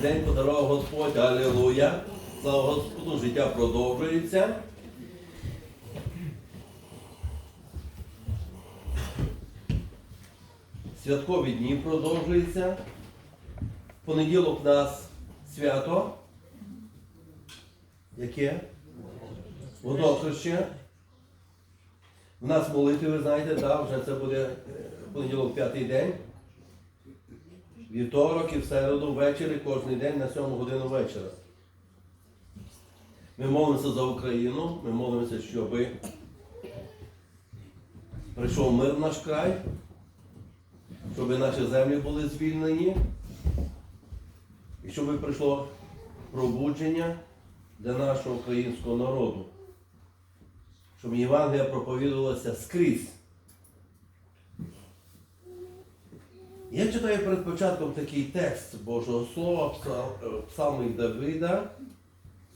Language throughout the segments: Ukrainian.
день подарував Господь. Алілуя. Слава Господу, життя продовжується. Святкові дні продовжуються. Понеділок у нас свято. Яке? Водохреще. У нас молитви, ви знаєте, да, вже це буде е, понеділок п'ятий день. Вівторок і в середу ввечері, кожен день на 7 годину вечора. Ми молимося за Україну, ми молимося, щоб прийшов мир в наш край, щоб наші землі були звільнені, і щоб прийшло пробудження для нашого українського народу, щоб Євангелія проповідувалася скрізь. Я читаю перед початком такий текст Божого Слова, е, псалми Давида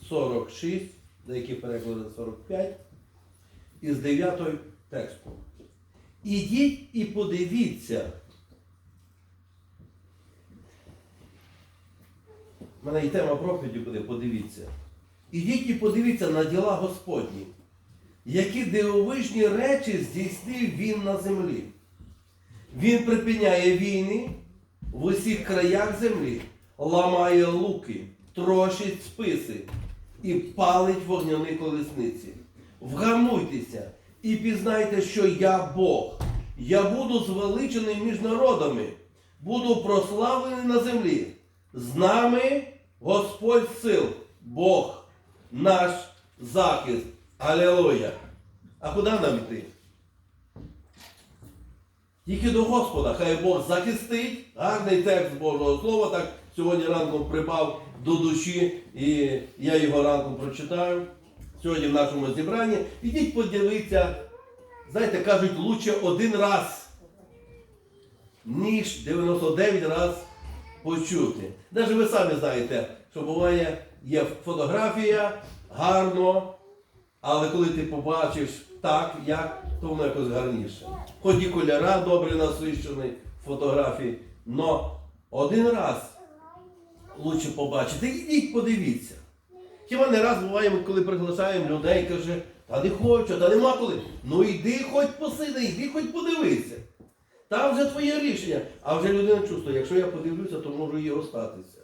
46, деякі переклади 45, із 9 тексту. Ідіть і подивіться. У мене і тема проповіді буде, подивіться. Ідіть і подивіться на діла Господні, які дивовижні речі здійснив він на землі. Він припиняє війни в усіх краях землі, ламає луки, трощить списи і палить вогняні колесниці. Вгамуйтеся і пізнайте, що я Бог. Я буду звеличений між народами, буду прославлений на землі. З нами Господь сил, Бог, наш захист. Алілуя! А куди нам йти? Тільки до Господа, хай Бог захистить. Гарний текст Божого Слова, так сьогодні ранком припав до душі, і я його ранком прочитаю. Сьогодні в нашому зібранні. Ідіть подивіться, знаєте, кажуть, лучше один раз, ніж 99 раз почути. Навіть ви самі знаєте, що буває, є фотографія, гарно, але коли ти побачиш так, як, то воно якось гарніше. Хоч і кольора добре насвищені в фотографії, але один раз лучше побачити. Ідіть подивіться. Хіба не раз буває, коли приглашаємо людей, каже, та не хочу, та нема коли. Ну йди хоч посиди, йди хоч подивися. Там вже твоє рішення. А вже людина чувствує, якщо я подивлюся, то можу і остатися.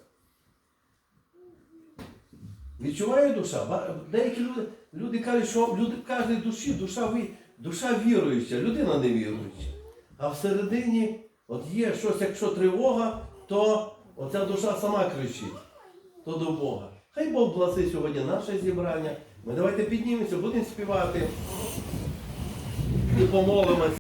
Відчуває душа. Деякі люди, люди кажуть, що люди кожній душі душа, душа віруюча, людина не віруюча. А всередині от є щось, якщо тривога, то оця душа сама кричить. То до Бога. Хай Бог благословить сьогодні наше зібрання. Ми давайте піднімемося, будемо співати і помолимося.